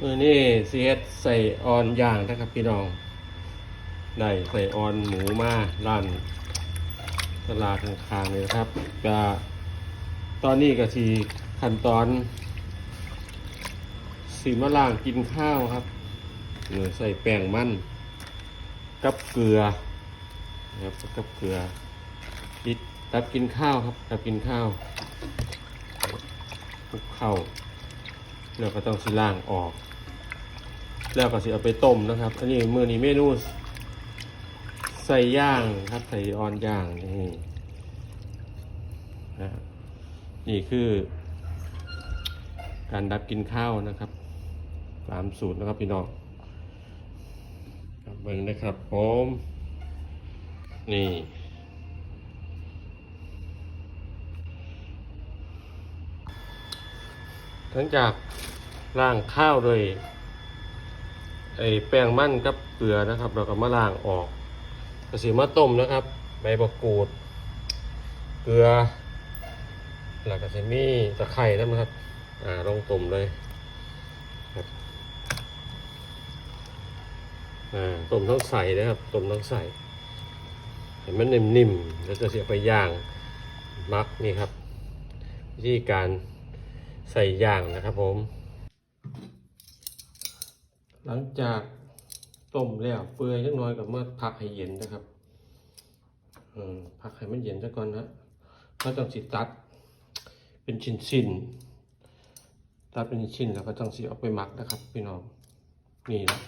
มือนี่เสียดใส่ออนย่างนะครับพี่น้องได้ใส่ออนหมูมาร้านตลาดข้างๆเลยนะครับก็ตอนนี้ก็ทีขั้นตอนสีมะล่างกินข้าวครับเออใส่แป้งมันกับเกลือนะครับกับเกลือดิดตับกินข้าวครับตับกินข้าวคลุกเข้า แล้วก็ต้องสิล่างออก แล้วก็สิเอาไปต้มนะครับอันนี้มือนี้เมนูใส่ย่างครับใส่ออนย่างนี่นะนี่คือ การดับกินข้าวนะครับตามสูตรนะครับพี่น้องครับเบิ่งนะครับผมนี่ หลังจากล้างข้าวโดยไอ้แป้งมันกับเกลือนะครับ เราก็มาล้างออกกระสีมาต้มนะครับ ใบมะกรูด เกลือแล้วก็จะมีตะไคร้นะครับ อ่าลงต้มเลยครับอ่าต้มต้องใส่นะครับต้มต้องใส่ให้มันนิ่มๆแล้วจะเสียไปย่างมักนี่ครับวิธีการ ใส่ย่างนะครับผม หลังจากต้มแล้วเปื่อยจักน้อยกับมาพักให้เย็นนะครับอืมพักให้มันเย็นซะก่อนนะก็ต้องสิตัด เป็นชิ้นชิ้นๆตัดเป็นชิ้นแล้วก็ต้องสิเอาไปหมักนะครับ พี่น้องนี่นะ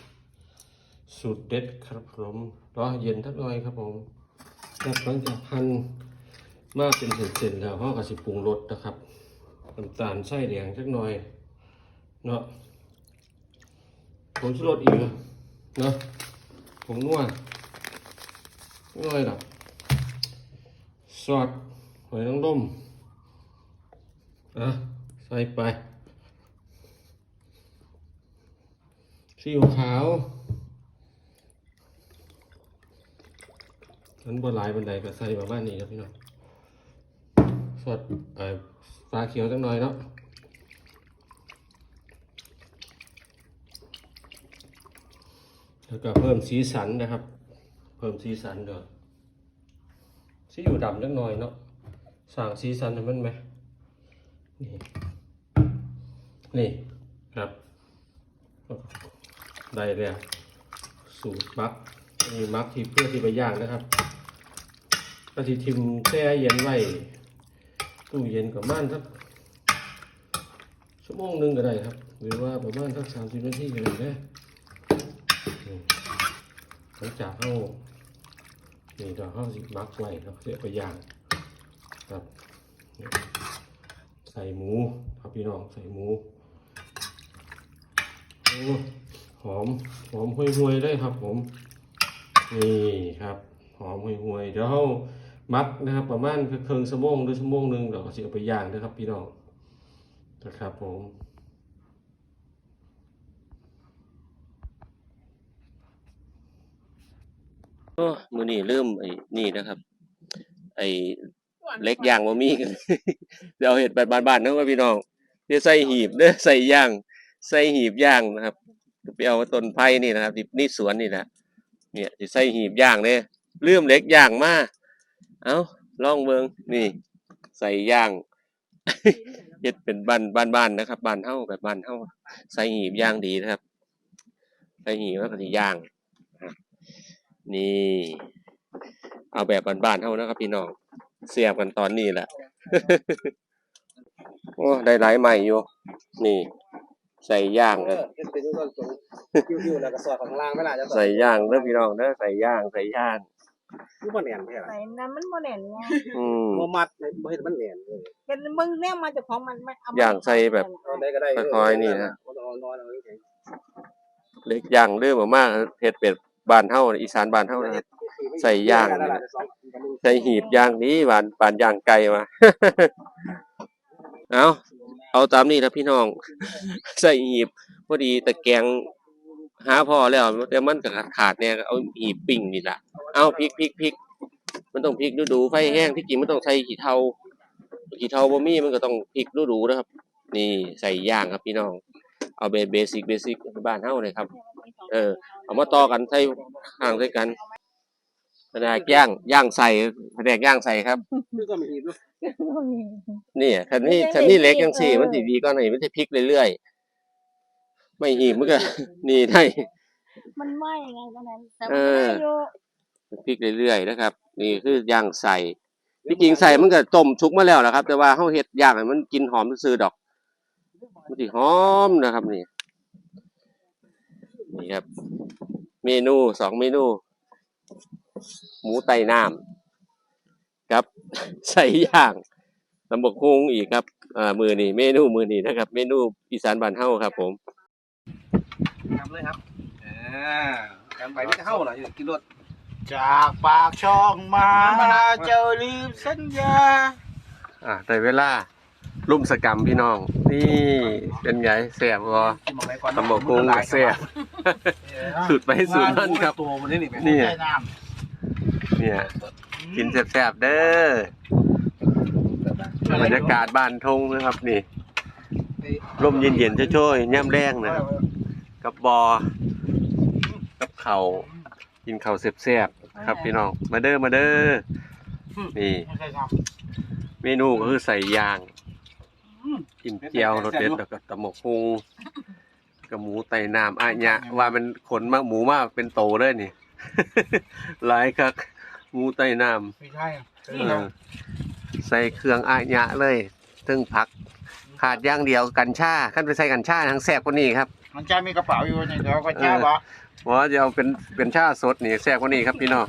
สูตรเด็ดครับผมรอให้เย็นสักหน่อยครับผมแล้วหลังจากพันมาเป็นเส้นๆแล้วเขาก็สิปรุงรสนะครับ น้ำตาลไส้แดงสักหน่อย เนาะผมชูรสอีกเหรอเนาะผมนวดนวดหรอกซอสหอยนางรมอะใส่ไปซีอิ๊วขาวนั้นบนลายบันไดก็ใส่ประมาณนี้ครับพี่น้อง สเอ่อฟ้าเขียวจังหน่อยเนาะแล้วก็เพิ่มสีสันนะครับ เพิ่มสีสันเด้อสีอยู่ดำจักหน่อยเนาะสั่งสีสันให้มันไหมนี่นี่ครับได้แล้วสูตรมักนี่มักที่เพื่อที่ไปย่างนะครับก็ที่ทิมแช่เย็นไว้ ตู้เย็นกับม่านสักชั่วโมงหนึ่งก็ได้ครับ หรือว่าประมาณสักสามสิบนาทีก็ได้นะหลังจากเข้านี่เราเข้าสิมักไว้เราเสียไปย่างครับ ใส่หมูครับพี่น้องใส่หมูโอ้หอมหอมห่วยๆเลยครับผม นี่ครับ หอมห่วยๆเดี๋ยวเขา มักนะครับ ประมาณครึ่งชั่วโมงหรือชั่วโมงหนึ่งเราก็สิเอาไปย่างนะครับ พี่น้องนะครับผมโอ้มือนี่เริ่มไอ้นี่นะครับ ไอ้เล็กย่างมามีกันเดี๋ยวเอาเห็ดแบบบ้านๆนะว่าพี่น้องเดี๋ยวใส่หีบเด้อใส่ย่าง ใส่หีบย่างนะครับไปเอาต้นไผ่นี่นะครับนี่นี่สวนนี่แหละเนี่ยจะใส่หีบย่างเนี่ยเริ่มเล็กย่างมา เอาลองเบิงนี่ ใส่ย่างเฮ็ดเป็นบ้านบ้านๆนะครับบ้านเฮาแบบบ้านเฮาใส่หีบย่างดีนะครับ ใส่หีบแล้วก็สิย่างนี่ เอาแบบบ้านๆเท่านะครับพี่น้องเสียบกันตอนนี้แหละโอ้ได้หลายใหม่อยู่ นี่ ใส่ย่างเอกันอเฮ็ดเป็นต้นตรงคิวๆแล้วก็สอดของล่างไม่ล่ะจะใส่ย่างเด้อพี่น้องเด้อใส่ย่างใส่ย่าง คือบ่แน่นแท้ล่ะไหนนั้นมันบ่แน่นไงอืม บ่มัดบ่เฮ็ดมันแน่นเลยเป็นมึงเนี่ยมาจากของมันไม่เอามอย่างใส่แบบ เอาได้ก็ได้ค่อยๆนี่นะ บ่ต้องเอาน้อยเอาเฉยเล็กย่างเด้อมากๆเฮ็ดเป็ดบ้านเฮาอีสานบ้านเฮานะครับ ๆใส่ย่างนี่นะใส่หีบย่างนี้บ้านบ้านย่างไก่มา เอาเอาตามนี้นะพี่น้อง ใส่หีบพอดีตะแกรงหาพอแล้วแต่มันก็ขาดๆเนี่ยก็เอาหีบปิ้งนี่ล่ะ เอาพริกพริกพริกมันต้องพริกดูๆไฟแห้งที่จริงมันต้องใส่ขี้เทาขี้เทาบ่มีมันก็ต้องพริกดูๆนะครับ นี่ใส่ย่างครับพี่น้อง เอาเบเบสิกเบสิกบ้านเฮาเลยครับ เออ เอามาต่อกันใส่ห่างใส่กันแผนกย่างย่างใส่แผนกย่างใส่ครับนี่ก็มีอีกด้วยนี่คันนี้คันนี้เล็กจังซี่มันสิดีก็ไหนมันจะพลิกเรื่อยๆไม่อีกมันก็นี่ได้มันไหม้ไงตอนนั้นแต่เอมันอได้อยู่ พลิกเรื่อยๆนะครับ นี่คือย่างใส่ที่จริงใส่มันก็ต้มชุกมาแล้วนะครับ แต่ว่าเฮาเฮ็ดย่างให้มันกินหอมซื่อๆดอกมันสิหอมนะครับนี่นี่ครับ เมนูสองเมนู หมูไตน้ำครับ ใส่ย่างตำบกฮุงอีกครับอ่ามือนี่เมนูมือนี่นะครับ เมนูอีสานบ้านเฮาครับ ผมทำเลยครับอ่าการไปไม่เท่าหรอกอยู่กินรถ จากปากช่องมาเจ้าลืมสัญญา อ่าได้เวลาลุ่มสกรรมพี่น้อง นี่เป็นไงแซ่บบ่กินหมองไหนก่อนตำบกฮุงแซ่บสุดไปสุดนั่นครับตัวมันนี่นี่เป็นนี่ใช่น้เนี่ยกินแซ่บๆเด้อบรรยากาศบ้านทงนะครับนี่ลมเย็นๆช่วยๆย่ำแรงนะครับกับบอกับเขาว กินข้าวแซ่บๆครับพี่น้อง มาเด้อมาเด้อ นี่ำไม่ใช่น้เมนูก็คือใส่ยาง กินเจียวรสเด็ดแล้วก็ตำหมกฮุงกับหมูไตน้ำอะเนี่ยว่ามันขนมาหมูมาเป็นโตเลยนี่ หลายคักหมูไตน้ำำไม่ใช่เออใส่เครื่องอาญะเลยซึ่งผัก ขาดอย่างเดียวกัญชาขั้นไปใส่กัญชาทั้งแซ่บกว่านี้ครับ มันจะมีกระเป๋าอยู่นี่เดี๋ยวก็จ้าบ อเพราะว่าจะเอาเป็นเป็นชาสดนี่แซ่บกว่านี้ครับพี่น้อง